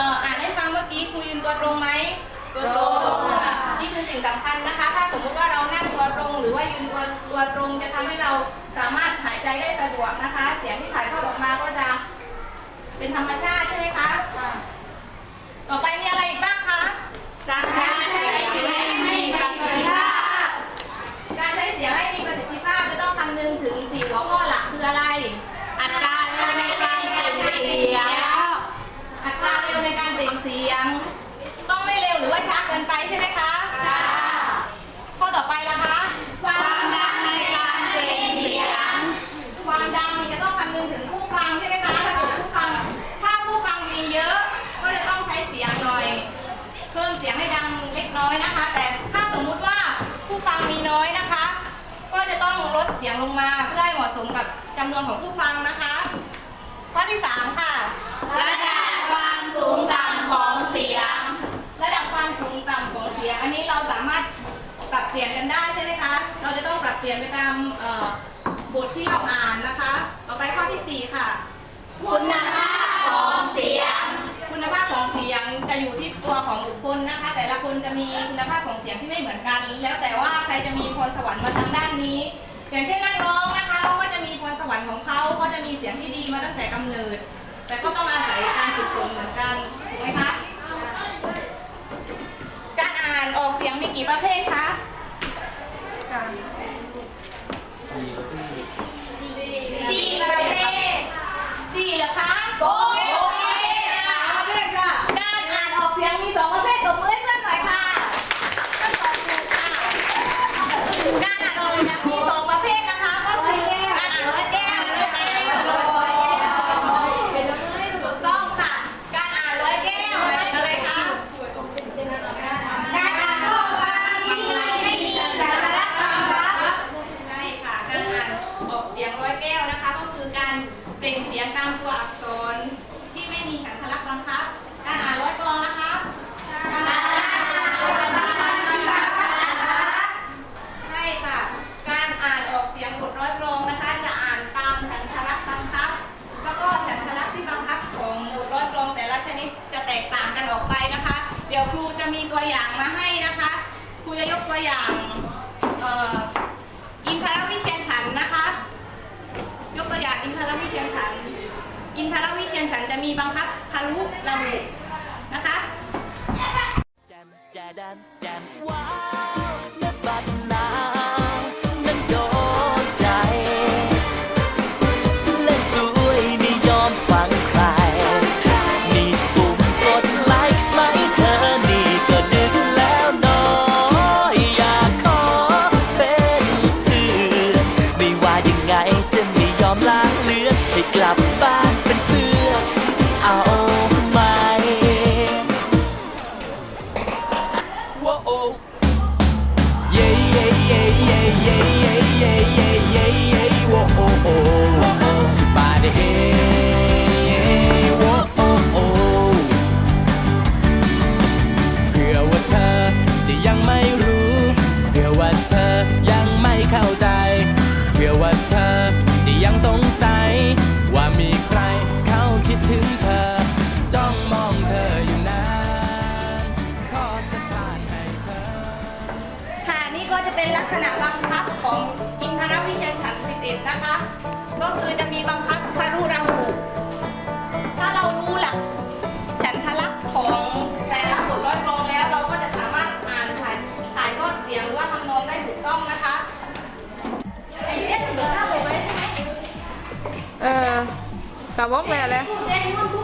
อ่ออ่านให้ฟังเมื่อกี้ครูยืนตัวตรงไหมตัวตรงค่ะนี่คือสิ่งสำคัญนะคะ ถ้าสมมุติว่าเรานั่งตัวตรง หรือว่ายืนตัวตัวตรงจะทำให้เราสามารถหายใจได้สะดวกนะคะ เสียงที่ถ่ายทอดออกมาก็จะ เป็นธรรมชาติใช่ไหมคะ ต่อไปมีอะไรอีกบ้าง น้อยนะคะ แต่ถ้าสมมุติว่าผู้ฟังมีน้อยนะคะ ก็จะต้องลดเสียงลงมาเพื่อให้เหมาะสมกับจำนวนของผู้ฟังนะคะข้อที่สามค่ะ ระดับความสูงต่ำของเสียง ระดับความสูงต่ำของเสียง อันนี้เราสามารถปรับเปลี่ยนกันได้ใช่ไหมคะ เราจะต้องปรับเปลี่ยนไปตามเอ่อบทที่เราอ่านนะคะ ต่อไปข้อที่สี่ค่ะ คุณภาพของเสียง คุณภาพของเสียงจะอยู่ที่ตัวของบุคคลนะคะแต่ละ คนจะมีคุณภาพของเสียงที่ไม่เหมือนกัน แล้วแต่ว่าใครจะมีพรสวรรค์มาทางด้านนี้ อย่างเช่นนักร้องนะคะเขาก็จะมีพรสวรรค์ของเขาเขาจะมีเสียงที่ดีมาตั้งแต่กำเนิด แต่ก็ต้องอาศัยการฝึกฝนเหมือนกันถูกไหมคะการอ่านออกเสียงมีกี่ประเภทคะานออกเสียงร้อยแก้วนะคะ ก็คือการเปล่งเสียงตามตัวอักษรที่ไม่มีฉันทลักษณ์บังคับ การอ่านร้อยกลองนะคะใช่ค่ะ การอ่านออกเสียงบทร้อยกลองนะคะ จะอ่านตามฉันทลักษณ์บังคับ แล้วก็ฉันทลักษณ์ที่บังคับของบทร้อยกลองแต่ละชนิดจะแตกต่างกันออกไปนะคะ เดี๋ยวครูจะมีตัวอย่างมาให้นะคะ ครูจะยกตัวอย่างอินทรวิเชียนฉันท์นะคะ ยกตัวอย่างอินทรวิเชียนฉันท์ อินทรวิเชียนฉันจะมีบังคับทะลุระเบิดนะคะ แจมแจดันแจมว้าวเนื้อบัด ว่าเธอจะยังสงสัย ว่ามีใครเขาคิดถึงเธอ เป็นลักษณะบังคับของอินทรวิเชียนฉันสิเอ็ดนะคะ ก็คือจะมีบังคับทารุระหุถ้าเรารู้หลักฉันทลักษณ์ของแต่ละบทร้อยกลองแล้ว เราก็จะสามารถอ่านถ่ายถ่ายทอดเสียงหรือว่าทำนองได้ถูกต้องนะคะไอ้เรื่องเหลือห้าเลยไหมใช่ไหมเออกับวอกแม่เลยเล่นพูดพู